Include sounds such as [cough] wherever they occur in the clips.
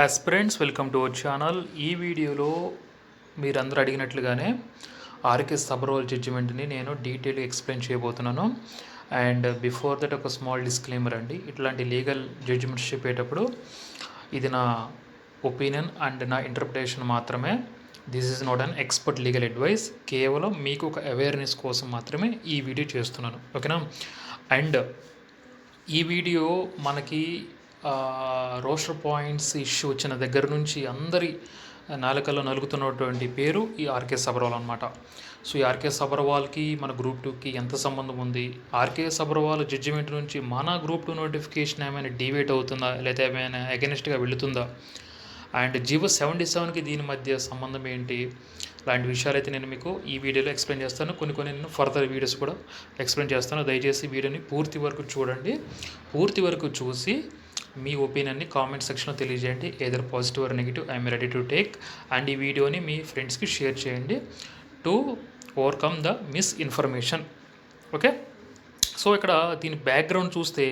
Aspirants welcome to our channel ఈ వీడియోలో మీరందరూ అడిగినట్లుగానే ఆర్కే సబరోల్ జడ్జిమెంట్ని నేను డీటెయిల్గా ఎక్స్ప్లెయిన్ చేయబోతున్నాను. అండ్ బిఫోర్ దట్ ఒక స్మాల్ డిస్క్లైమర్ అండి. ఇట్లాంటి లీగల్ జడ్జిమెంట్స్ చెప్పేటప్పుడు ఇది నా ఒపీనియన్ అండ్ నా ఇంటర్ప్రిటేషన్ మాత్రమే. This is not an expert legal advice కేవలం మీకు ఒక అవేర్నెస్ కోసం మాత్రమే ఈ వీడియో చేస్తున్నాను. ఓకేనా అండ్ ఈ వీడియో మనకి రోస్టర్ పాయింట్స్ ఇష్యూ వచ్చిన దగ్గర నుంచి అందరి నాలుకల్లో నలుగుతున్నటువంటి పేరు ఈ ఆర్కే సబర్వాల్ అనమాట సో ఈ ఆర్కే సబర్వాల్కి మన గ్రూప్ టూకి ఎంత సంబంధం ఉంది? ఆర్కే సబర్వాల్ జడ్జిమెంట్ నుంచి మన గ్రూప్ టూ నోటిఫికేషన్ ఏమైనా డివేట్ అవుతుందా? లేదా ఏమైనా అగెనిస్ట్గా వెళుతుందా? అండ్ జీవో సెవెంటీ సెవెన్కి దీని మధ్య సంబంధం ఏంటి? లాంటి విషయాలు అయితే నేను మీకు ఈ వీడియోలో ఎక్స్ప్లెయిన్ చేస్తాను. కొన్ని కొన్ని నేను ఫర్దర్ వీడియోస్ కూడా ఎక్స్ప్లెయిన్ చేస్తాను. దయచేసి వీడియోని పూర్తి వరకు చూడండి. పూర్తి వరకు చూసి మీ ఒపీనియన్ని కామెంట్ సెక్షన్లో తెలియజేయండి. Either positive or negative I'm ready to take. And ఈ వీడియోని మీ ఫ్రెండ్స్కి షేర్ చేయండి to overcome the misinformation okay? So ఇక్కడ దీని బ్యాక్గ్రౌండ్ చూస్తే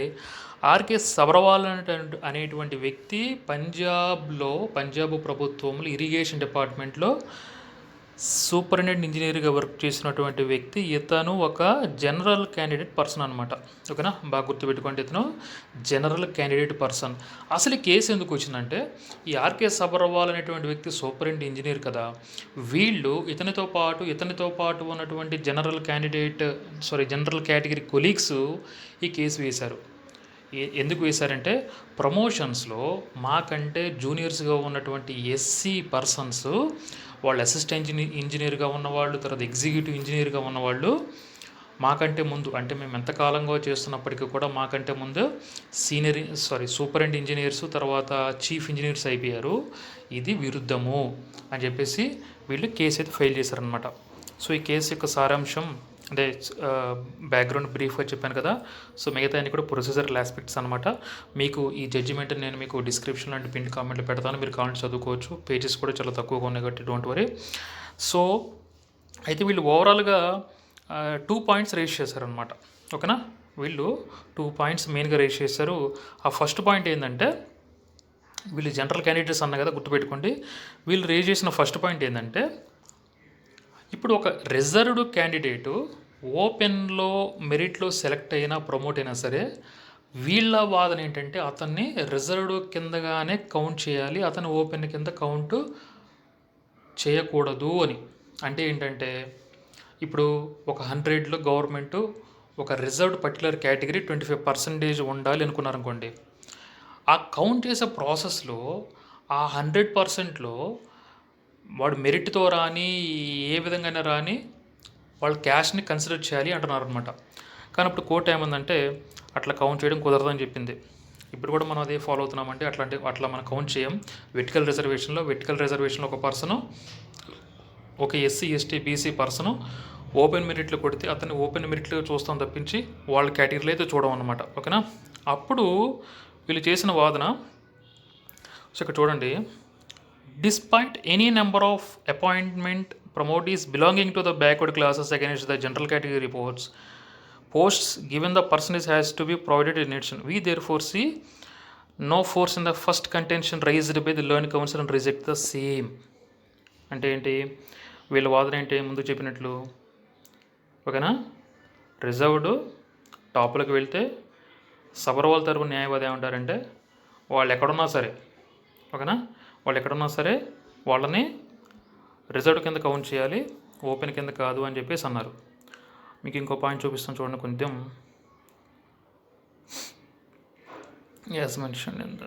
ఆర్కే సబర్వాల్ అనేటువంటి వ్యక్తి పంజాబ్లో పంజాబ్ ప్రభుత్వంలో ఇరిగేషన్ డిపార్ట్మెంట్లో సూపరింటెండెంట్ ఇంజనీర్గా వర్క్ చేసినటువంటి వ్యక్తి ఇతను ఒక జనరల్ క్యాండిడేట్ పర్సన్ అనమాట ఓకేనా? బాగా గుర్తుపెట్టుకోండి ఇతను. General candidate person. అసలు ఈ కేసు ఎందుకు వచ్చిందంటే ఈ ఆర్కే సబర్వాల్ అనేటువంటి వ్యక్తి సూపరింటెండెంట్ ఇంజనీర్ కదా వీళ్ళు ఇతనితో పాటు ఇతనితో పాటు ఉన్నటువంటి general candidate sorry general category colleagues ఈ కేసు వేశారు. ఎందుకు వేశారంటే ప్రమోషన్స్లో మాకంటే జూనియర్స్గా ఉన్నటువంటి ఎస్సీ పర్సన్స్ వాళ్ళు అసిస్టెంట్ ఇంజనీర్ ఇంజనీర్గా ఉన్నవాళ్ళు తర్వాత ఎగ్జిక్యూటివ్ ఇంజనీర్గా ఉన్నవాళ్ళు మాకంటే ముందు అంటే మేము ఎంతకాలంగా చేస్తున్నప్పటికీ కూడా మాకంటే ముందు సీనియర్ సారీ సూపరింట్ ఇంజనీర్స్ తర్వాత చీఫ్ ఇంజనీర్స్ అయిపోయారు. ఇది విరుద్ధము అని చెప్పేసి వీళ్ళు కేసు అయితే ఫైల్ చేశారనమాట సో ఈ కేసు యొక్క సారాంశం అంటే బ్యాక్గ్రౌండ్ బ్రీఫ్గా చెప్పాను కదా. సో మిగతా అన్ని కూడా ప్రొసీజరల్ ఆస్పెక్ట్స్ అనమాట మీకు ఈ జడ్జిమెంట్ నేను మీకు డిస్క్రిప్షన్ అండ్ పిన్ కామెంట్లు పెడతాను. మీరు కామెంట్ చదువుకోవచ్చు. పేజెస్ కూడా చాలా తక్కువగా ఉన్నాయి కాబట్టి డోంట్ వరీ సో అయితే వీళ్ళు ఓవరాల్గా టూ పాయింట్స్ రేస్ చేశారనమాట ఓకేనా? వీళ్ళు టూ పాయింట్స్ మెయిన్గా రేస్ చేశారు. ఆ ఫస్ట్ పాయింట్ ఏంటంటే వీళ్ళు జనరల్ క్యాండిడేట్స్ అన్న కదా గుర్తుపెట్టుకోండి. వీళ్ళు రేజ్ చేసిన ఫస్ట్ పాయింట్ ఏంటంటే ఇప్పుడు ఒక రిజర్వ్డ్ క్యాండిడేటు ఓపెన్లో మెరిట్లో సెలెక్ట్ అయినా ప్రమోట్ అయినా సరే వీళ్ళ వాదన ఏంటంటే అతన్ని రిజర్వ్డ్ కిందగానే కౌంట్ చేయాలి అతను ఓపెన్ కింద కౌంట్ చేయకూడదు అని. అంటే ఏంటంటే ఇప్పుడు ఒక హండ్రెడ్లో గవర్నమెంట్ ఒక reserved particular category twenty five percentage ఉండాలి అనుకున్నారనుకోండి ఆ కౌంట్ చేసే ప్రాసెస్లో ఆ హండ్రెడ్ పర్సెంట్లో వాడు మెరిట్తో రాని ఏ విధంగానే రాని వాళ్ళు క్యాష్ని కన్సిడర్ చేయాలి అంటున్నారు అనమాట కానీ ఇప్పుడు కోర్ట్ ఏమందంటే అట్లా కౌంట్ చేయడం కుదరదని చెప్పింది. ఇప్పుడు కూడా మనం అదే ఫాలో అవుతున్నామంటే అట్లాంటి అట్లా మనం కౌంట్ చేయం. వెటికల్ రిజర్వేషన్లో వెటికల్ రిజర్వేషన్లో ఒక పర్సను ఒక SC ST BC person open మెరిట్లో కొడితే అతన్ని ఓపెన్ మెరిట్లో చూస్తాం తప్పించి వాళ్ళ కేటగిరీలో అయితే చూడం అనమాట ఓకేనా? అప్పుడు వీళ్ళు చేసిన వాదన సో ఇక్కడ చూడండి. Despite any number of appointment promotees belonging to the backward classes against the general category reports posts given the percentage has to be provided in addition we therefore see no force in the first contention raised by the learned council and reject the same అంటే ఏంటి వీళ్ళ వాదన ఏంటి ముందు చెప్పినట్లు ఓకేనా reserved టాప్లోకి వెళ్తే సబర్వాల్ తరపు న్యాయవాది ఏమంటారంటే వాళ్ళు ఎక్కడున్నా సరే ఓకేనా వాళ్ళు ఎక్కడున్నా సరే వాళ్ళని రిజర్వ్ కింద కౌంట్ చేయాలి ఓపెన్ కింద కాదు అని చెప్పేసి అన్నారు. మీకు ఇంకో పాయింట్ చూపిస్తాను చూడండి కొంచెం as mention in the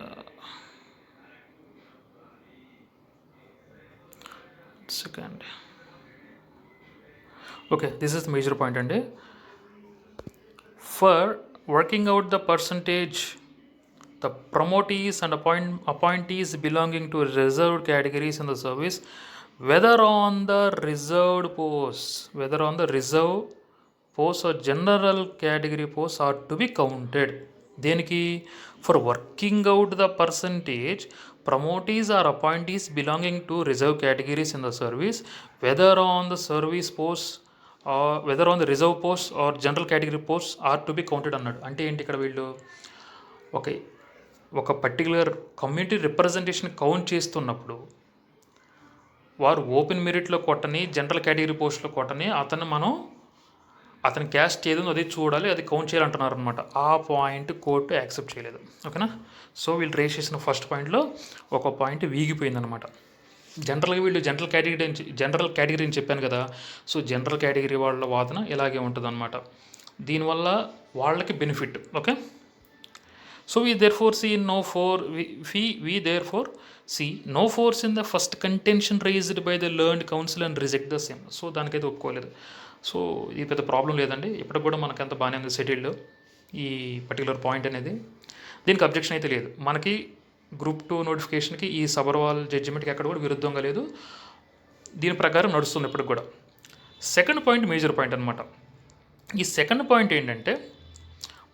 second okay this is the major point అండి. For working out the percentage the promotees and appoint, appointees belonging to reserved categories in the service whether on the reserved post whether on the reserve post or general category post are to be counted దేనికి? For working out the percentage promotees or appointees belonging to reserve categories in the service whether on the service post whether on the reserve post or general category post are to be counted అన్నాడు. అంటే ఏంటి ఇక్కడ వీళ్ళు? Okay ఒక particular community representation count చేస్తున్నప్పుడు వారు open మెరిట్లో కొట్టని general category పోస్ట్లో కొట్టని అతను మనం అతని క్యాస్ట్ ఏదో అది చూడాలి అది కౌంట్ చేయాలంటున్నారు అనమాట ఆ పాయింట్ కోర్టు యాక్సెప్ట్ చేయలేదు. ఓకేనా? సో వీళ్ళు రేస్ చేసిన ఫస్ట్ పాయింట్లో ఒక పాయింట్ వీగిపోయిందనమాట జనరల్గా వీళ్ళు జనరల్ కేటగిరీ అని జనరల్ కేటగిరీ అని చెప్పాను కదా సో జనరల్ కేటగిరీ వాళ్ళ వాదన ఇలాగే ఉంటుంది అనమాట దీనివల్ల వాళ్ళకి benefit okay? So we therefore see no for we, we, we therefore see no force in the first contention raised by the learned council and reject the same. So దానికైతే ఒప్పుకోలేదు. So ఇది పెద్ద ప్రాబ్లం లేదండి. ఇప్పటికి కూడా మనకి అంత బాగానే ఉంది సెటిల్డ్ ఈ పర్టికులర్ పాయింట్ అనేది. దీనికి అబ్జెక్షన్ అయితే లేదు. మనకి గ్రూప్ టూ నోటిఫికేషన్కి ఈ సబర్వాల్ జడ్జిమెంట్కి ఎక్కడ కూడా విరుద్ధంగా లేదు. దీని ప్రకారం నడుస్తుంది ఇప్పటికి కూడా. సెకండ్ పాయింట్ మేజర్ పాయింట్ అనమాట ఈ సెకండ్ పాయింట్ ఏంటంటే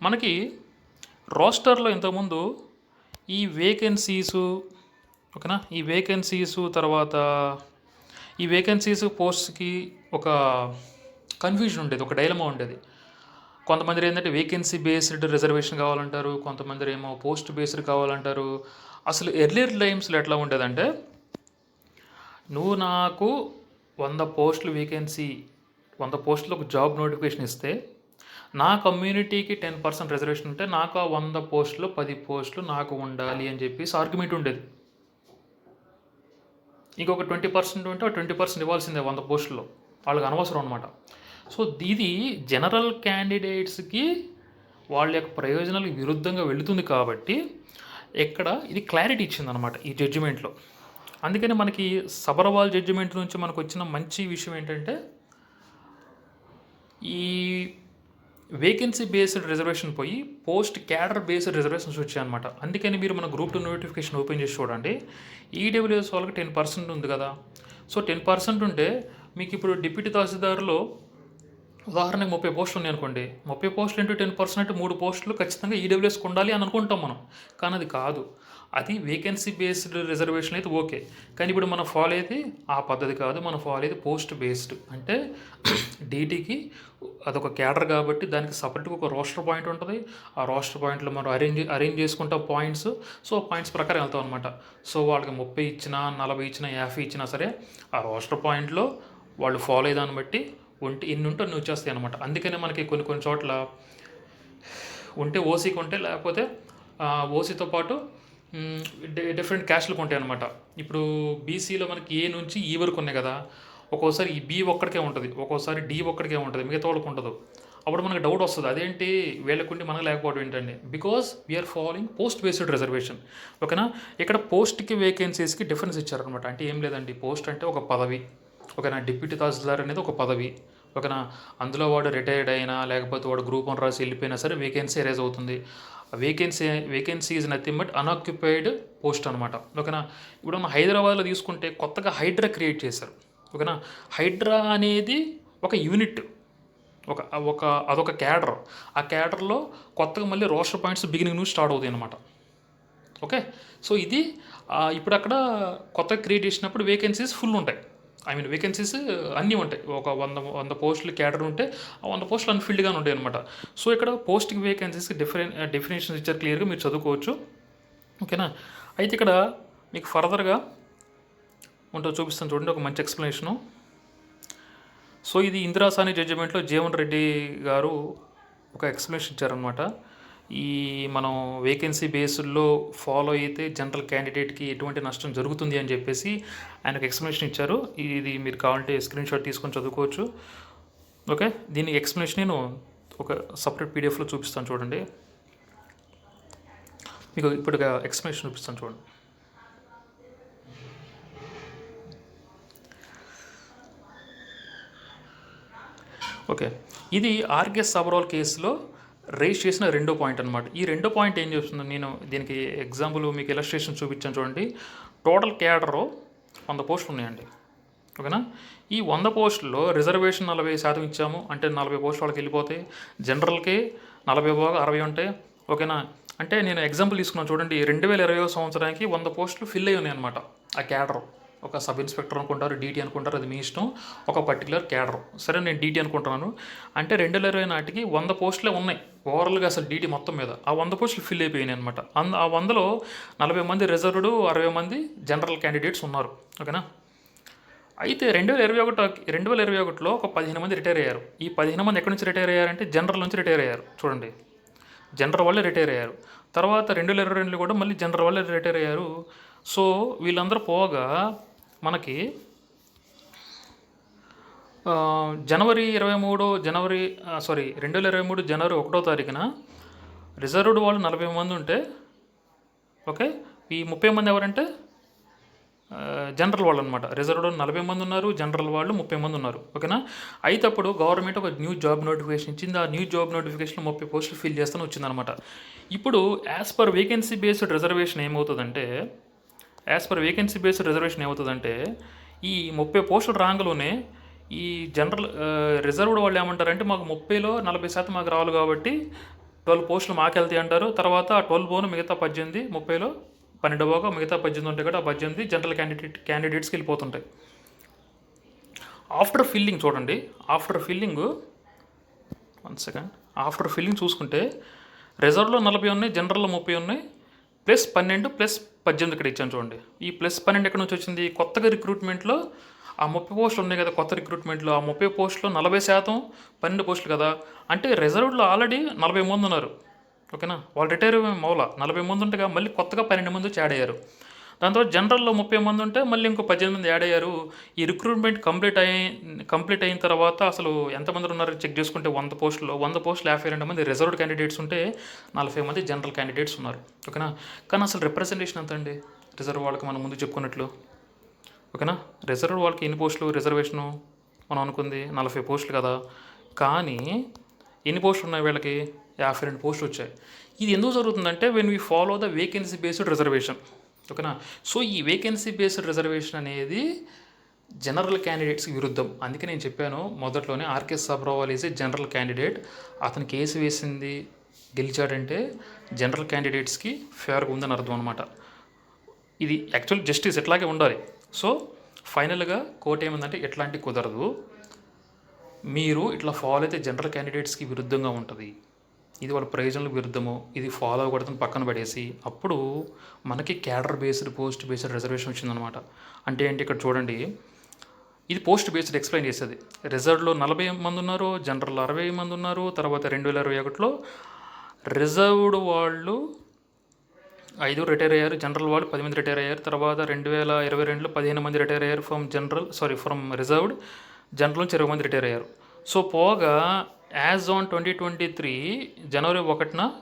మనకి రోస్టర్లో ఇంతకుముందు ఈ వేకెన్సీసు ఓకేనా? ఈ వేకెన్సీసు తర్వాత ఈ వేకెన్సీస్ పోస్ట్కి ఒక కన్ఫ్యూజన్ ఉండేది ఒక డైలమా ఉండేది. కొంతమంది ఏంటంటే వేకెన్సీ బేస్డ్ రిజర్వేషన్ కావాలంటారు కొంతమంది ఏమో పోస్ట్ బేస్డ్ కావాలంటారు. అసలు ఎర్లియర్ టైమ్స్లో ఎట్లా ఉండేదంటే నువ్వు నాకు వంద పోస్టులు వేకెన్సీ వంద పోస్టులు ఒక జాబ్ నోటిఫికేషన్ ఇస్తే నా కమ్యూనిటీకి టెన్ పర్సెంట్ రిజర్వేషన్ ఉంటే నాకు ఆ వంద పోస్టులు పది పోస్టులు నాకు ఉండాలి అని చెప్పేసి ఆర్గ్యుమెంట్ ఉండేది. ఇంకొక ట్వంటీ పర్సెంట్ ఉంటే ట్వంటీ పర్సెంట్ ఇవ్వాల్సిందే వంద పోస్టుల్లో. వాళ్ళకి అనవసరం అనమాట సో ఇది జనరల్ క్యాండిడేట్స్కి వాళ్ళ యొక్క ప్రయోజనాలకు విరుద్ధంగా వెళుతుంది కాబట్టి ఇక్కడ ఇది క్లారిటీ ఇచ్చిందనమాట ఈ జడ్జిమెంట్లో అందుకని మనకి సబర్వాల్ జడ్జిమెంట్ నుంచి మనకు వచ్చిన మంచి విషయం ఏంటంటే ఈ వేకెన్సీ బేస్డ్ రిజర్వేషన్ పోయి పోస్ట్ క్యాడర్ బేస్డ్ రిజర్వేషన్స్ వచ్చాయన్నమాట. అందుకని మీరు మన గ్రూప్ టూ నోటిఫికేషన్ ఓపెన్ చేసి చూడండి. ఈడబ్ల్యూఎస్ వాళ్ళకి టెన్ పర్సెంట్ ఉంది కదా. సో టెన్ పర్సెంట్ ఉంటే మీకు ఇప్పుడు డిప్యూటీ తహసీల్దార్లో ఉదాహరణకు ముప్పై పోస్టులు ఉన్నాయి అనుకోండి. ముప్పై పోస్టులు ఇంటూ టెన్ పర్సెంట్ అంటే మూడు పోస్టులు ఖచ్చితంగా ఈడబ్ల్యూఎస్కి ఉండాలి అని అనుకుంటాం మనం. కానీ అది కాదు. అది వేకెన్సీ బేస్డ్ రిజర్వేషన్ అయితే ఓకే. కానీ ఇప్పుడు మనం ఫాలో అయితే ఆ పద్ధతి కాదు. మనం ఫాలో అయితే పోస్ట్ బేస్డ్ అంటే [clears throat] డీటీకి అదొక క్యాడర్ కాబట్టి దానికి సపరేట్గా ఒక రోస్టర్ పాయింట్ ఉంటుంది. ఆ రోస్టర్ పాయింట్లో మనం అరేంజ్ అరేంజ్ చేసుకుంటాం పాయింట్స్ సో పాయింట్స్ ప్రకారం వెళ్తాం అనమాట సో వాళ్ళకి ముప్పై ఇచ్చినా నలభై ఇచ్చినా యాభై ఇచ్చినా సరే ఆ రోస్టర్ పాయింట్లో వాళ్ళు ఫాలో అయ్యే దాన్ని బట్టి ఉంటే ఇన్ని ఉంటే నువ్వు వచ్చేస్తాయి అనమాట అందుకనే మనకి కొన్ని కొన్ని చోట్ల ఉంటే ఓసీకి ఉంటే లేకపోతే ఓసీతో పాటు డిఫరెంట్ క్యాస్ట్లకు ఉంటాయి అనమాట ఇప్పుడు బీసీలో మనకి ఏ నుంచి ఈ వరకు ఉన్నాయి కదా ఒక్కోసారి ఈ బి ఒక్కడికే ఉంటుంది ఒక్కోసారి డి ఒక్కడికే ఉంటుంది మిగతా వాళ్ళకి ఉండదు. అప్పుడు మనకు డౌట్ వస్తుంది అదేంటి వీళ్ళకుండి మనకు లేకపోవడం ఏంటండి? Because we are following post based reservation ఓకేనా? ఇక్కడ పోస్ట్కి వేకెన్సీస్కి డిఫరెన్స్ ఇచ్చారనమాట అంటే ఏం లేదండి పోస్ట్ అంటే ఒక పదవి. ఓకేనా డిప్యూటీ తహసీల్దార్ అనేది ఒక పదవి. ఓకేనా అందులో వాడు రిటైర్డ్ అయినా లేకపోతే వాడు గ్రూప్ వన్ రాసి వెళ్ళిపోయినా సరే వేకెన్సీ రేజ్ అవుతుంది. Vacancy vacancy is nothing but unoccupied post అనమాట ఓకేనా ఇప్పుడు మనం హైదరాబాద్లో తీసుకుంటే కొత్తగా హైడ్రా క్రియేట్ చేశారు. ఓకేనా హైడ్రా అనేది ఒక యూనిట్ ఒక ఒక అదొక క్యాడర్ ఆ క్యాడర్లో కొత్తగా మళ్ళీ రోస్టర్ పాయింట్స్ బిగినింగ్ నుంచి స్టార్ట్ అవుతాయి అనమాట ఓకే? సో ఇది ఇప్పుడు అక్కడ కొత్తగా క్రియేట్ చేసినప్పుడు వేకెన్సీస్ ఫుల్ ఉంటాయి. ఐ మీన్ వేకెన్సీస్ అన్నీ ఉంటాయి. ఒక వంద వంద పోస్టులు క్యాడర్ ఉంటే ఆ వంద పోస్టులు అన్ఫిల్డ్గానే ఉంటాయి అనమాట సో ఇక్కడ పోస్టింగ్ వేకెన్సీస్కి డిఫరెంట్ డెఫినేషన్స్ ఇచ్చారు క్లియర్గా మీరు చదువుకోవచ్చు. ఓకేనా? అయితే ఇక్కడ మీకు ఫర్దర్గా ఉంటో చూపిస్తాను చూడండి ఒక మంచి ఎక్స్ప్లెనేషను సో ఇది ఇందిరాసాని జడ్జిమెంట్లో జీవన్ రెడ్డి గారు ఒక ఎక్స్ప్లెనేషన్ ఇచ్చారనమాట ఈ మనం వేకెన్సీ బేస్డ్లో ఫాలో అయితే జనరల్ క్యాండిడేట్కి ఎటువంటి నష్టం జరుగుతుంది అని చెప్పేసి ఆయనకు ఎక్స్ప్లెనేషన్ ఇచ్చారు. ఇది మీరు కావాలంటే స్క్రీన్ షాట్ తీసుకొని చదువుకోవచ్చు. ఓకే దీనికి ఎక్స్ప్లెనేషన్ నేను ఒక సపరేట్ పీడిఎఫ్లో చూపిస్తాను చూడండి. మీకు ఇప్పుడు ఎక్స్ప్లెనేషన్ చూపిస్తాను చూడండి. ఓకే ఇది ఆర్కెఎస్ సబరాల్ కేసులో రేస్ చేసిన రెండో పాయింట్ అనమాట ఈ రెండో పాయింట్ ఏం చేస్తుంది నేను దీనికి ఎగ్జాంపుల్ మీకు ఇలస్ట్రేషన్ చూపించాను చూడండి. టోటల్ క్యాడరు వంద పోస్టులు ఉన్నాయండి. ఓకేనా ఈ వంద పోస్టుల్లో రిజర్వేషన్ నలభై శాతం ఇచ్చాము. అంటే నలభై పోస్టులు వాళ్ళకి వెళ్ళిపోతాయి జనరల్కి నలభై బాగా అరవై ఉంటాయి ఓకేనా అంటే నేను ఎగ్జాంపుల్ తీసుకున్నాను చూడండి. రెండు వేల ఇరవై సంవత్సరానికి వంద పోస్టులు ఫిల్ అయ్యి ఉన్నాయి అనమాట ఆ క్యాడర్ ఒక సబ్ ఇన్స్పెక్టర్ అనుకుంటారు డీటీ అనుకుంటారు అది మీ ఇష్టం. ఒక పర్టికులర్ క్యాడర్ సరే నేను డీటీ అనుకుంటున్నాను. అంటే రెండు వేల ఇరవై నాటికి వంద పోస్టులే ఉన్నాయి. ఓవరాల్గా అసలు డీటీ మొత్తం మీద. ఆ వంద పోస్టులు ఫిల్ అయిపోయినాయి అనమాట అంద ఆ వందలో నలభై మంది రిజర్వ్డ్ అరవై మంది జనరల్ క్యాండిడేట్స్ ఉన్నారు. ఓకేనా అయితే రెండు వేల ఇరవై ఒకటి రెండు వేల ఇరవై ఒకటిలో ఒక పదిహేను మంది రిటైర్ అయ్యారు. ఈ పదిహేను మంది ఎక్కడి నుంచి రిటైర్ అయ్యారంటే జనరల్ నుంచి రిటైర్ అయ్యారు. చూడండి. జనరల్ వాళ్ళే రిటైర్ అయ్యారు. తర్వాత రెండు వేల ఇరవై రెండులో కూడా మళ్ళీ జనరల్ వాళ్ళే రిటైర్ అయ్యారు. సో వీళ్ళందరూ పోగా మనకి జనవరి ఇరవై మూడు జనవరి సారీ రెండు వేల ఇరవై మూడు జనవరి ఒకటో తారీఖున రిజర్వ్డ్ వాళ్ళు నలభై మంది ఉంటే ఓకే ఈ ముప్పై మంది ఎవరంటే జనరల్ వాళ్ళు అనమాట రిజర్వ్డ్ నలభై మంది ఉన్నారు జనరల్ వాళ్ళు ముప్పై మంది ఉన్నారు ఓకేనా? అయితే అప్పుడు గవర్నమెంట్ ఒక న్యూ జాబ్ నోటిఫికేషన్ ఇచ్చింది. ఆ న్యూ జాబ్ నోటిఫికేషన్ ముప్పై పోస్టులు ఫిల్ చేస్తాను వచ్చిందనమాట ఇప్పుడు as per vacancy based reservation ఏమవుతుందంటే as per vacancy based reservation ఏమవుతుందంటే ఈ ముప్పై పోస్టులు రాంగలోనే ఈ జనరల్ రిజర్వ్డ్ వాళ్ళు ఏమంటారంటే మాకు ముప్పైలో నలభై శాతం మాకు రావాలి కాబట్టి ట్వెల్వ్ పోస్టులు మాకు వెళ్తాయి అంటారు. తర్వాత ఆ ట్వెల్వ్ పోను మిగతా పద్దెనిమిది ముప్పైలో పన్నెండు మిగతా పద్దెనిమిది ఉంటాయి కూడా ఆ పద్దెనిమిది జనరల్ క్యాండిడేట్ క్యాండిడేట్స్కి వెళ్ళిపోతుంటాయి. ఆఫ్టర్ ఫిల్లింగ్ చూడండి. After filling one second after filling చూసుకుంటే రిజర్వ్లో నలభై ఉన్నాయి జనరల్లో ముప్పై ఉన్నాయి ప్లస్ పన్నెండు ప్లస్ పద్దెనిమిది ఇక్కడ ఇచ్చాను చూడండి. ఈ ప్లస్ పన్నెండు ఎక్కడ నుంచి వచ్చింది? కొత్తగా రిక్రూట్మెంట్లో ఆ ముప్పై పోస్టులు ఉన్నాయి కదా కొత్త రిక్రూట్మెంట్లో ఆ ముప్పై పోస్టులో నలభై శాతం పన్నెండు పోస్టులు కదా. అంటే రిజర్వ్లో ఆల్రెడీ నలభై మంది ఉన్నారు. ఓకేనా వాళ్ళు రిటైర్ మౌల. నలభై మంది ఉండగా మళ్ళీ కొత్తగా పన్నెండు మంది వచ్చి యాడ్ అయ్యారు. దాని తర్వాత జనరల్లో ముప్పై మంది ఉంటే మళ్ళీ ఇంకో పద్దెనిమిది మంది యాడ్ అయ్యారు. ఈ రిక్రూట్మెంట్ కంప్లీట్ అయి కంప్లీట్ అయిన తర్వాత అసలు ఎంతమంది ఉన్నారు చెక్ చేసుకుంటే వంద పోస్టులో వంద పోస్టులు యాభై రెండు మంది రిజర్వ్డ్ క్యాండిడేట్స్ ఉంటే నలభై మంది జనరల్ క్యాండిడేట్స్ ఉన్నారు. ఓకేనా? కానీ అసలు రిప్రజెంటేషన్ ఎంత అండి? రిజర్వ్ వాళ్ళకి మనం ముందు చెప్పుకున్నట్లు. ఓకేనా? రిజర్వ్డ్ వాళ్ళకి ఎన్ని పోస్టులు? రిజర్వేషను మనం అనుకుంది నలభై పోస్టులు కదా. కానీ ఎన్ని పోస్టులు ఉన్నాయి వీళ్ళకి? యాభై రెండు పోస్టులు వచ్చాయి. ఇది ఎందుకు జరుగుతుందంటే when we follow the vacancy based reservation ఓకేనా? సో ఈ వేకెన్సీ బేస్డ్ రిజర్వేషన్ అనేది జనరల్ క్యాండిడేట్స్కి విరుద్ధం. అందుకే నేను చెప్పాను మొదట్లోనే R K Sabharwal is a general candidate అతను కేసు వేసింది గెలిచాడంటే జనరల్ క్యాండిడేట్స్కి ఫేవర్గా ఉందని అర్థం అనమాట ఇది యాక్చువల్ జస్టిస్ ఎట్లాగే ఉండాలి. సో ఫైనల్గా కోర్టు ఏమందంటే ఎట్లాంటి కుదరదు. మీరు ఇట్లా ఫాలో అయితే జనరల్ క్యాండిడేట్స్కి విరుద్ధంగా ఉంటుంది. ఇది వాళ్ళ ప్రయోజనాలకు విరుద్ధము ఇది ఫాలో అవ్వకూడదని పక్కన పడేసి అప్పుడు మనకి cadre based post based reservation వచ్చిందనమాట అంటే ఏంటి ఇక్కడ చూడండి ఇది పోస్ట్ బేస్డ్ ఎక్స్ప్లెయిన్ చేసేది. రిజర్వ్లో నలభై మంది ఉన్నారు జనరల్ అరవై మంది ఉన్నారు తర్వాత రెండు వేల ఇరవై ఒకటిలో రిజర్వ్డ్ వాళ్ళు ఐదు రిటైర్ అయ్యారు జనరల్ వాళ్ళు పది మంది రిటైర్ అయ్యారు తర్వాత రెండు వేల ఇరవై రెండులో పదిహేను మంది రిటైర్ అయ్యారు from general sorry from reserved general నుంచి ఇరవై మంది రిటైర్ అయ్యారు. సో పోగా as on twenty twenty three జనవరి ఒకటిన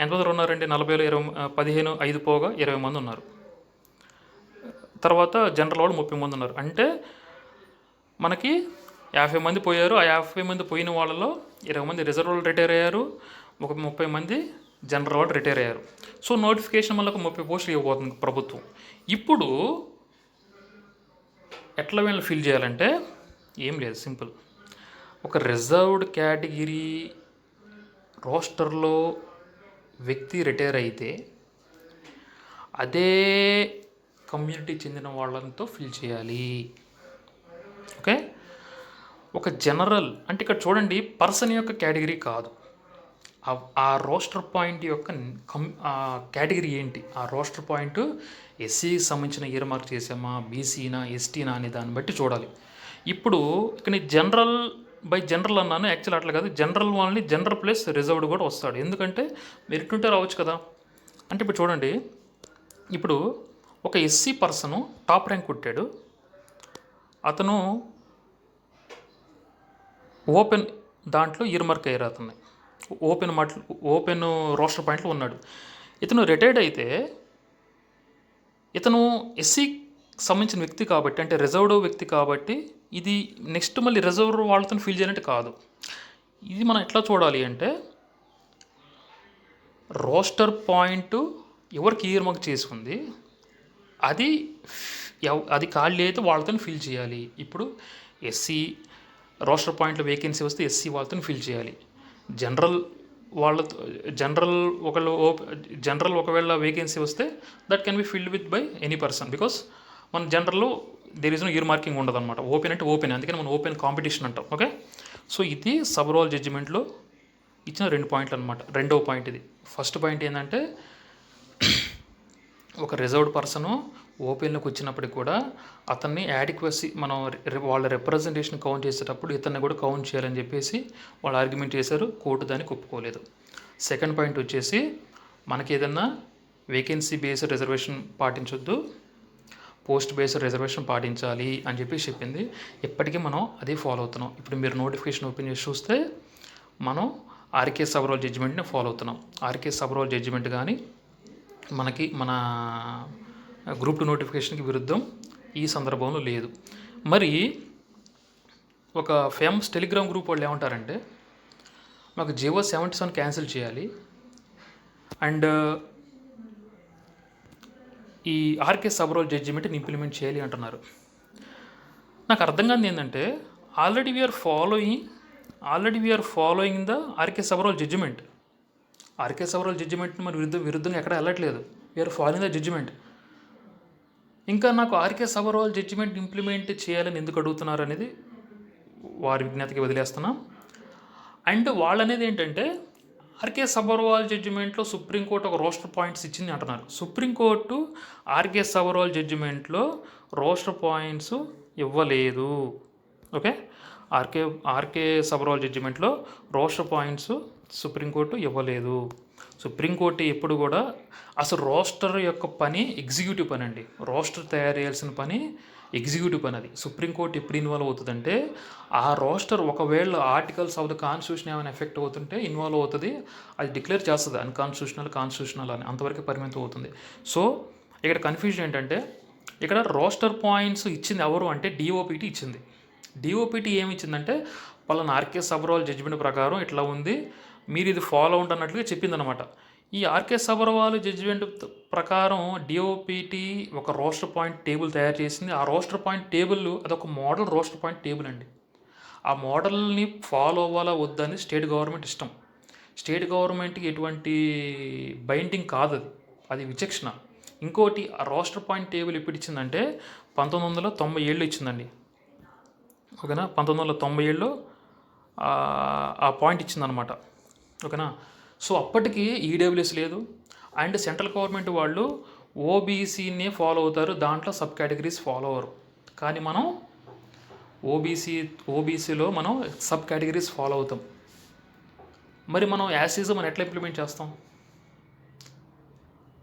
ఎంతమంది ఉన్నారండి నలభైలో ఇరవై పదిహేను ఐదు పోగా ఇరవై మంది ఉన్నారు. తర్వాత జనరల్ వాళ్ళు ముప్పై మంది ఉన్నారు. అంటే మనకి యాభై మంది పోయారు. ఆ యాభై మంది పోయిన వాళ్ళలో ఇరవై మంది రిజర్వ్ వాళ్ళు రిటైర్ అయ్యారు. ఒక ముప్పై మంది జనరల్ వాళ్ళు రిటైర్ అయ్యారు. సో నోటిఫికేషన్ వల్ల ఒక ముప్పై పోస్టులు ఇవ్వబోతుంది ప్రభుత్వం. ఇప్పుడు ఎట్లా వీళ్ళు ఫిల్ చేయాలంటే ఏం లేదు సింపుల్. ఒక రిజర్వ్డ్ కేటగిరీ రోస్టర్లో వ్యక్తి రిటైర్ అయితే అదే కమ్యూనిటీ చెందిన వాళ్ళంతో ఫిల్ చేయాలి. ఓకే ఒక జనరల్ అంటే ఇక్కడ చూడండి పర్సన్ యొక్క కేటగిరీ కాదు. ఆ- రోస్టర్ పాయింట్ యొక్క కమ్ ఆ కేటగిరీ ఏంటి? ఆ రోస్టర్ పాయింట్ ఎస్సీకి సంబంధించిన ఇయర్ మార్క్ చేసామా బీసీనా ఎస్టీనా అనే దాన్ని బట్టి చూడాలి. ఇప్పుడు ఇక్కడ జనరల్ బై జనరల్ అన్నాను యాక్చువల్ అట్లా కాదు. జనరల్ వాళ్ళని జనరల్ ప్లస్ రిజర్వ్డ్ కూడా వస్తాడు. ఎందుకంటే మీరు ఉంటే రావచ్చు కదా. అంటే ఇప్పుడు చూడండి. ఇప్పుడు ఒక ఎస్సీ పర్సను టాప్ ర్యాంక్ కొట్టాడు. అతను ఓపెన్ దాంట్లో ఇరుమర్క్ మార్క్ అయ్యారు అతన్ని. ఓపెన్ మాటలు ఓపెన్ రోస్టర్ పాయింట్లో ఉన్నాడు. ఇతను రిటైర్డ్ అయితే ఇతను ఎస్సీ సంబంధించిన వ్యక్తి కాబట్టి అంటే రిజర్వ్డ్ వ్యక్తి కాబట్టి ఇది నెక్స్ట్ మళ్ళీ రిజర్వ్ వాళ్ళతో ఫీల్ చేయనట్టు కాదు. ఇది మనం ఎట్లా చూడాలి అంటే రోస్టర్ పాయింట్ ఎవరికి ఇయర్ మార్క్ చేసుకుంది అది అది ఖాళీ అయితే వాళ్ళతో ఫిల్ చేయాలి. ఇప్పుడు ఎస్సీ రోస్టర్ పాయింట్లో వేకెన్సీ వస్తే ఎస్సీ వాళ్ళతో ఫిల్ చేయాలి. జనరల్ వాళ్ళతో జనరల్ ఒకళ్ళు జనరల్ ఒకవేళ వేకెన్సీ వస్తే that can be filled with by any person because మన జనరల్లో there is no year marking ఉండదు అనమాట ఓపెన్ అంటే ఓపెన్ అందుకని మనం ఓపెన్ కాంపిటీషన్ అంటాం. ఓకే సో ఇది సబ్ జడ్జిమెంట్లో ఇచ్చిన రెండు పాయింట్లు అనమాట రెండవ పాయింట్ ఇది. ఫస్ట్ పాయింట్ ఏంటంటే ఒక రిజర్వ్డ్ పర్సన్ ఓపెన్లోకి వచ్చినప్పటికి కూడా అతన్ని యాడిక్వసీ మనం వాళ్ళ రిప్రజెంటేషన్ కౌంట్ చేసేటప్పుడు ఇతన్ని కూడా కౌంట్ చేయాలని చెప్పేసి వాళ్ళు ఆర్గ్యుమెంట్ చేశారు. కోర్టు దానికి ఒప్పుకోలేదు. సెకండ్ పాయింట్ వచ్చేసి మనకి ఏదన్నా వేకెన్సీ బేస్డ్ రిజర్వేషన్ పాటించొద్దు. పోస్ట్ బేస్డ్ రిజర్వేషన్ పాటించాలి అని చెప్పి చెప్పింది. ఇప్పటికీ మనం అదే ఫాలో అవుతున్నాం. ఇప్పుడు మీరు నోటిఫికేషన్ ఓపెన్ చేసి చూస్తే మనం ఆర్కే సబరోల్ జడ్జిమెంట్ని ఫాలో అవుతున్నాం. ఆర్కే సబరోల్ జడ్జిమెంట్ కానీ మనకి మన గ్రూప్ టూ నోటిఫికేషన్కి విరుద్ధం ఈ సందర్భంలో లేదు. మరి ఒక ఫేమస్ టెలిగ్రామ్ గ్రూప్ వాళ్ళు ఏమంటారంటే మాకు జియో సెవెంటీ సెవెన్ క్యాన్సిల్ చేయాలి. అండ్ ఈ ఆర్కే సబరోల్ జడ్జిమెంట్ని ఇంప్లిమెంట్ చేయాలి అంటున్నారు. నాకు అర్థం కాదు ఏంటంటే already we're following already we're following the RK Sabharwal judgment. RK Sabharwal judgment మరి విరుద్ధ విరుద్ధంగా ఎక్కడ వెళ్ళట్లేదు. వీఆర్ ఫాలోయింగ్ ద జడ్జిమెంట్ ఇంకా నాకు ఆర్కే సబరోల్ జడ్జిమెంట్ ఇంప్లిమెంట్ చేయాలని ఎందుకు అడుగుతున్నారు అనేది వారి విజ్ఞతకి వదిలేస్తున్నాం. అండ్ వాళ్ళు అనేది ఏంటంటే ఆర్కే సబర్వాల్ జడ్జిమెంట్లో సుప్రీంకోర్టు ఒక రోస్టర్ పాయింట్స్ ఇచ్చింది అంటున్నారు. సుప్రీంకోర్టు ఆర్కే సబర్వాల్ జడ్జిమెంట్లో రోస్టర్ పాయింట్స్ ఇవ్వలేదు. ఓకే? ఆర్కే ఆర్కే సబర్వాల్ జడ్జిమెంట్లో రోస్టర్ పాయింట్స్ సుప్రీంకోర్టు ఇవ్వలేదు. సుప్రీంకోర్టు ఎప్పుడు కూడా అసలు రోస్టర్ యొక్క పని ఎగ్జిక్యూటివ్ పని అండి రోస్టర్ తయారు చేయాల్సిన పని ఎగ్జిక్యూటివ్ పని అది. సుప్రీంకోర్టు ఎప్పుడు ఇన్వాల్వ్ అవుతుందంటే ఆ రోస్టర్ ఒకవేళ ఆర్టికల్స్ ఆఫ్ ద కాన్స్టిట్యూషన్ ఏమైనా ఎఫెక్ట్ అవుతుంటే ఇన్వాల్వ్ అవుతుంది అది డిక్లేర్ చేస్తుంది అన్కాన్స్టిట్యూషనల్ కాన్స్టిట్యూషనల్ అని. అంతవరకు పరిమితం అవుతుంది. సో ఇక్కడ కన్ఫ్యూజన్ ఏంటంటే ఇక్కడ రోస్టర్ పాయింట్స్ ఇచ్చింది ఎవరు అంటే డిఓపిటి ఇచ్చింది. డిఓపిటి ఏమి ఇచ్చిందంటే పలానా ఆర్కే సబర్వాల్ జడ్జిమెంట్ ప్రకారం ఇట్లా ఉంది మీరు ఇది ఫాలో అవుట్ అన్నట్లుగా చెప్పిందనమాట ఈ ఆర్కే సబర్వాల్ జడ్జిమెంట్ ప్రకారం డిఓపిటి ఒక రోస్టర్ పాయింట్ టేబుల్ తయారు చేసింది. ఆ రోస్టర్ పాయింట్ టేబుల్ అదొక మోడల్ రోస్టర్ పాయింట్ టేబుల్ అండి. ఆ మోడల్ని ఫాలో అవ్వాలా వద్దని స్టేట్ గవర్నమెంట్ ఇష్టం. స్టేట్ గవర్నమెంట్కి ఎటువంటి బైండింగ్ కాదు అది. అది విచక్షణ. ఇంకోటి ఆ రోస్టర్ పాయింట్ టేబుల్ ఎప్పుడు ఇచ్చిందంటే పంతొమ్మిది వందల తొంభై ఏళ్ళు ఇచ్చిందండి. ఓకేనా? పంతొమ్మిది వందల తొంభై ఏళ్ళు ఆ పాయింట్ ఇచ్చిందనమాట ఓకేనా? సో అప్పటికి ఈడబ్ల్యూఎస్ లేదు. అండ్ సెంట్రల్ గవర్నమెంట్ వాళ్ళు ఓబీసీని ఫాలో అవుతారు. దాంట్లో సబ్ కేటగిరీస్ ఫాలో అవ్వరు. కానీ మనం ఓబీసీ ఓబీసీలో మనం సబ్ కేటగిరీస్ ఫాలో అవుతాం. మరి మనం యాసిజ్ మనం ఎట్లా ఇంప్లిమెంట్ చేస్తాం?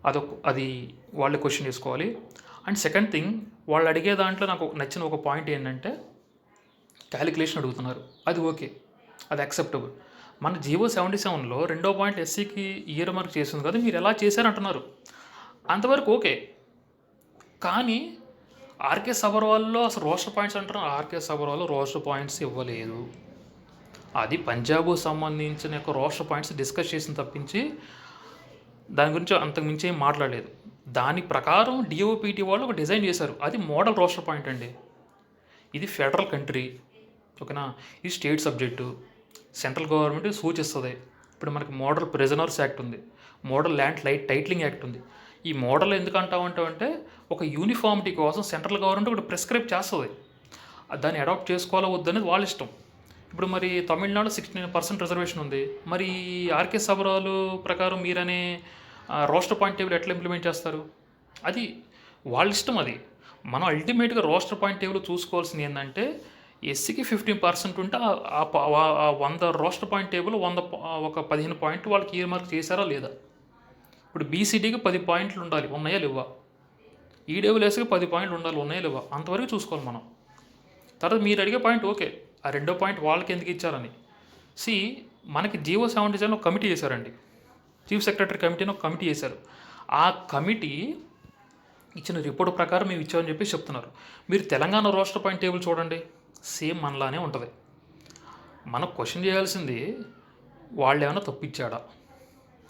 అదొక అది వాళ్ళు క్వశ్చన్ చేసుకోవాలి. అండ్ సెకండ్ థింగ్ వాళ్ళు అడిగే దాంట్లో నాకు నచ్చిన ఒక పాయింట్ ఏంటంటే క్యాలిక్యులేషన్ అడుగుతున్నారు. అది ఓకే. అది యాక్సెప్టబుల్. మన జీవో సెవెంటీ సెవెన్లో రెండో పాయింట్ ఎస్సీకి ఇయర్ మార్క్ చేసింది కదా మీరు ఎలా చేశారంటున్నారు? అంతవరకు ఓకే. కానీ ఆర్కే సబర్వాల్లో అసలు రోస్టర్ పాయింట్స్ అంటారు ఆర్కే సబర్వాల్లో రోస్టర్ పాయింట్స్ ఇవ్వలేదు. అది పంజాబ్ సంబంధించిన యొక్క రోస్టర్ పాయింట్స్ డిస్కస్ చేసిన తప్పించి దాని గురించి అంతకుమించి ఏం మాట్లాడలేదు. దాని ప్రకారం డిఓపిటి వాళ్ళు ఒక డిజైన్ చేశారు. అది మోడల్ రోస్టర్ పాయింట్ అండి. ఇది ఫెడరల్ కంట్రీ ఓకేనా? ఇది స్టేట్ సబ్జెక్టు సెంట్రల్ గవర్నమెంట్ సూచిస్తుంది. ఇప్పుడు మనకి మోడల్ ప్రిజనర్స్ యాక్ట్ ఉంది. Model land light titling act ఉంది. ఈ మోడల్ ఎందుకు అంటే ఒక యూనిఫామిటీ కోసం సెంట్రల్ గవర్నమెంట్ ఒకటి ప్రిస్క్రైబ్ చేస్తుంది. దాన్ని అడాప్ట్ చేసుకోవాలో వద్దనేది వాళ్ళ ఇష్టం. ఇప్పుడు మరి తమిళనాడు సిక్స్టీన్ పర్సెంట్ రిజర్వేషన్ ఉంది. మరి ఆర్కే సబరాలు ప్రకారం మీరనే రోస్టర్ పాయింట్ టేబుల్ ఎట్లా ఇంప్లిమెంట్ చేస్తారు? అది వాళ్ళ ఇష్టం అది. మనం అల్టిమేట్గా రోస్టర్ పాయింట్ టేబుల్ చూసుకోవాల్సింది ఏంటంటే ఎస్సీకి ఫిఫ్టీన్ పర్సెంట్ ఉంటే ఆ- వంద రోస్టర్ పాయింట్ టేబుల్ వంద ఒక పదిహేను పాయింట్ వాళ్ళకి ఇయర్ మార్క్ చేశారా లేదా? ఇప్పుడు బీసీడీకి పది పాయింట్లు ఉండాలి. ఉన్నాయా లేవా? ఈడబ్ల్యూఎస్కి పది పాయింట్లు ఉండాలి. ఉన్నాయా లేవా? అంతవరకు చూసుకోవాలి మనం. తర్వాత మీరు అడిగే పాయింట్ ఓకే. ఆ రెండో పాయింట్ వాళ్ళకి ఎందుకు ఇచ్చారని. సి మనకి జీవో సెవెంటీ సెవెన్ ఒక కమిటీ చేశారండి. చీఫ్ సెక్రటరీ కమిటీని ఒక కమిటీ చేశారు. ఆ కమిటీ ఇచ్చిన రిపోర్ట్ ప్రకారం మేము ఇచ్చామని చెప్పి చెప్తున్నారు. మీరు తెలంగాణ రోస్టర్ పాయింట్ టేబుల్ చూడండి. సేమ్ మనలానే ఉంటుంది. మనం క్వశ్చన్ చేయాల్సింది వాళ్ళు ఏమైనా తప్పిచ్చాడా?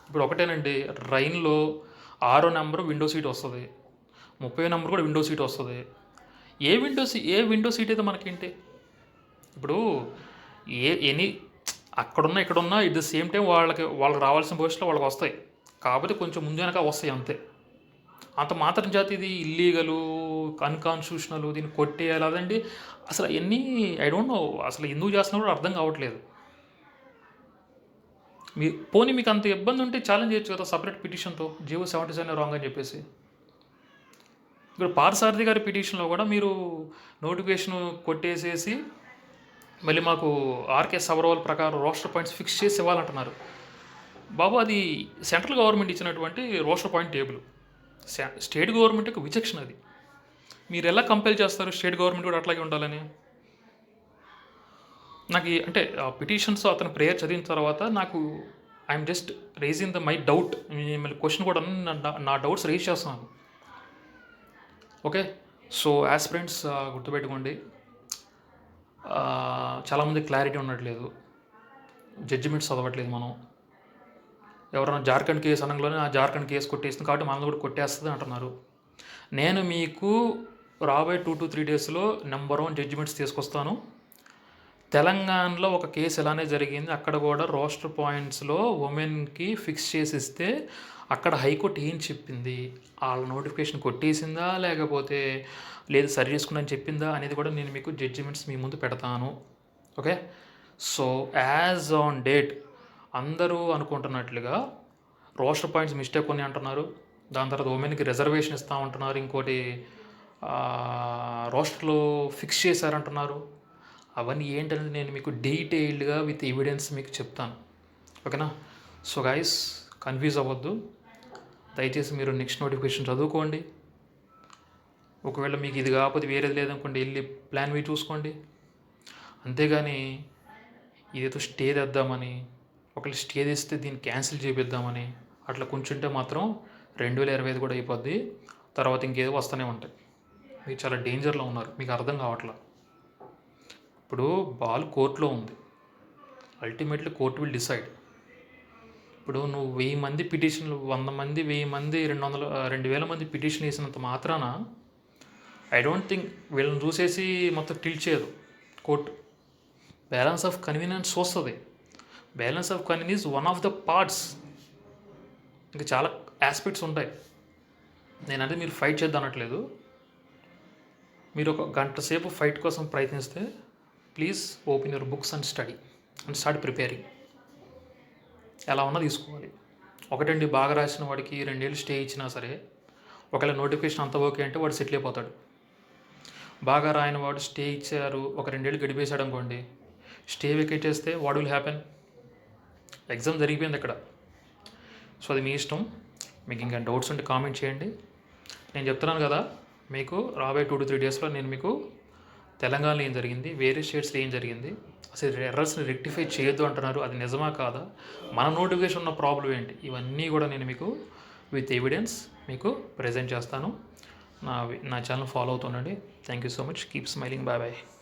ఇప్పుడు ఒకటేనండి రైన్లో ఆరో నెంబర్ విండో సీట్ వస్తుంది. ముప్పై నెంబర్ కూడా విండో సీట్ వస్తుంది. ఏ విండో సీ ఏ విండో సీట్ అయితే మనకేంటి? ఇప్పుడు ఏ ఎనీ అక్కడున్నా ఇక్కడున్నా ఇట్ ద సేమ్ టైం వాళ్ళకి వాళ్ళకి రావాల్సిన భవిష్యత్తులో వాళ్ళకి వస్తాయి. కాబట్టి కొంచెం ముందు వెనక వస్తాయి అంతే. అంత మాత్రం జాతి ఇది ఇల్లీగలు అన్కాన్స్టిట్యూషనల్ దీన్ని కొట్టేయాలి అదండి. అసలు ఎన్ని ఐ డోంట్ నో అసలు ఎందుకు చేస్తున్నా కూడా అర్థం కావట్లేదు. మీ పోనీ మీకు అంత ఇబ్బంది ఉంటే ఛాలెంజ్ చేయొచ్చు కదా సపరేట్ పిటిషన్తో. జీవో సెవెంటీ సెవెన్ రాంగ్ అని చెప్పేసి. ఇప్పుడు పార్సారథి గారి పిటిషన్లో కూడా మీరు నోటిఫికేషన్ కొట్టేసేసి మళ్ళీ మాకు ఆర్కే సబర్వాల్ ప్రకారం రోస్టర్ పాయింట్స్ ఫిక్స్ చేసి ఇవ్వాలంటున్నారు. బాబు అది సెంట్రల్ గవర్నమెంట్ ఇచ్చినటువంటి roster point table. State government యొక్క విచక్షణ అది. మీరు ఎలా కంపేర్ చేస్తారు స్టేట్ గవర్నమెంట్ కూడా అట్లాగే ఉండాలని? నాకు అంటే పిటిషన్స్ అతను ప్రేయర్ చదివిన తర్వాత నాకు I'm just raising the my doubt question కూడా నా- నా డౌట్స్ రేజ్ చేస్తున్నాను ఓకే సో యాస్పిరెంట్స్ గుర్తుపెట్టుకోండి. చాలామంది క్లారిటీ ఉండట్లేదు. జడ్జిమెంట్స్ చదవట్లేదు మనం. ఎవరైనా జార్ఖండ్ కేసు అనగానే ఆ జార్ఖండ్ కేసు కొట్టేసింది కాబట్టి మనల్ని కూడా కొట్టేస్తుంది అంటున్నారు. నేను మీకు రాబోయే టూ టు త్రీ డేస్లో నెంబర్ వన్ జడ్జిమెంట్స్ తీసుకొస్తాను. తెలంగాణలో ఒక కేసు ఇలానే జరిగింది. అక్కడ కూడా రోస్టర్ పాయింట్స్లో ఉమెన్కి ఫిక్స్ చేసిస్తే అక్కడ హైకోర్టు ఏం చెప్పింది? వాళ్ళ నోటిఫికేషన్ కొట్టేసిందా? లేకపోతే లేదు సరి చేసుకుని చెప్పిందా? అనేది కూడా నేను మీకు జడ్జిమెంట్స్ మీ ముందు పెడతాను. Okay? So as on date అందరూ అనుకుంటున్నట్లుగా రోస్టర్ పాయింట్స్ మిస్టేక్ కొన్ని అంటున్నారు. దాని తర్వాత ఉమెన్కి రిజర్వేషన్ ఇస్తా ఉంటున్నారు. ఇంకోటి రోస్టర్లో ఫిక్స్ చేశారంటున్నారు. అవన్నీ ఏంటనేది నేను మీకు డీటెయిల్డ్గా విత్ ఎవిడెన్స్ మీకు చెప్తాను. ఓకేనా? సో గైస్ కన్ఫ్యూజ్ అవ్వద్దు. దయచేసి మీరు నెక్స్ట్ నోటిఫికేషన్ చదువుకోండి. ఒకవేళ మీకు ఇది కాకపోతే వేరేది లేదనుకోండి వెళ్ళి ప్లాన్ మీ చూసుకోండి. అంతేగాని ఇదేదో స్టే తెద్దామని ఒకవేళ స్టే తెస్తే దీన్ని క్యాన్సిల్ చేపిద్దామని అట్లా కొంచెంటే మాత్రం రెండు వేల ఇరవై ఐదు కూడా అయిపోద్ది. తర్వాత ఇంకేదో వస్తూనే ఉంటాయి. మీరు చాలా డేంజర్లో ఉన్నారు. మీకు అర్థం కావట్లా? ఇప్పుడు బాల్ కోర్టులో ఉంది. Ultimately court will decide. ఇప్పుడు నువ్వు వెయ్యి మంది పిటిషన్లు వంద మంది వెయ్యి మంది రెండు వందల రెండు వేల మంది పిటిషన్ వేసినంత మాత్రాన ఐ డోంట్ థింక్ వీళ్ళని చూసేసి మొత్తం టిల్ చేయదు కోర్టు. బ్యాలెన్స్ ఆఫ్ కన్వీనియన్స్ వస్తుంది. Balance of convenience one of the parts. ఇంకా చాలా ఆస్పెక్ట్స్ ఉంటాయి. నేనంటే మీరు ఫైట్ చేద్దాం అనట్లేదు. మీరు ఒక గంట సేపు ఫైట్ కోసం ప్రయత్నిస్తే please open your books and study and start preparing ఎలా ఉన్నా తీసుకోవాలి. ఒకటండి బాగా రాసిన వాడికి రెండేళ్ళు స్టే ఇచ్చినా సరే ఒకవేళ నోటిఫికేషన్ అంత ఓకే అంటే వాడు సెటిల్ అయిపోతాడు. బాగా రాయని వాడు స్టే ఇచ్చారు ఒక రెండేళ్ళు గడిపేశాడు అనుకోండి స్టే వెకేట్ చేస్తే వాట్ విల్ హ్యాపెన్ ఎగ్జామ్ జరిగిపోయింది అక్కడ. సో అది మీ ఇష్టం. మీకు ఇంకా డౌట్స్ ఉంటే కామెంట్ చేయండి. నేను చెప్తున్నాను కదా మీకు రాబోయే టూ టు త్రీ డేస్లో నేను మీకు తెలంగాణలో ఏం జరిగింది వేరే స్టేట్స్లో ఏం జరిగింది అసలు ఎర్రర్స్ని రెక్టిఫై చేయొద్దు అంటున్నారు అది నిజమా కాదా? మన నోటిఫికేషన్ ఉన్న ప్రాబ్లం ఏంటి? ఇవన్నీ కూడా నేను మీకు విత్ ఎవిడెన్స్ మీకు ప్రజెంట్ చేస్తాను. నా నా channel follow అవుతుండండి. Thank you so much keep smiling bye bye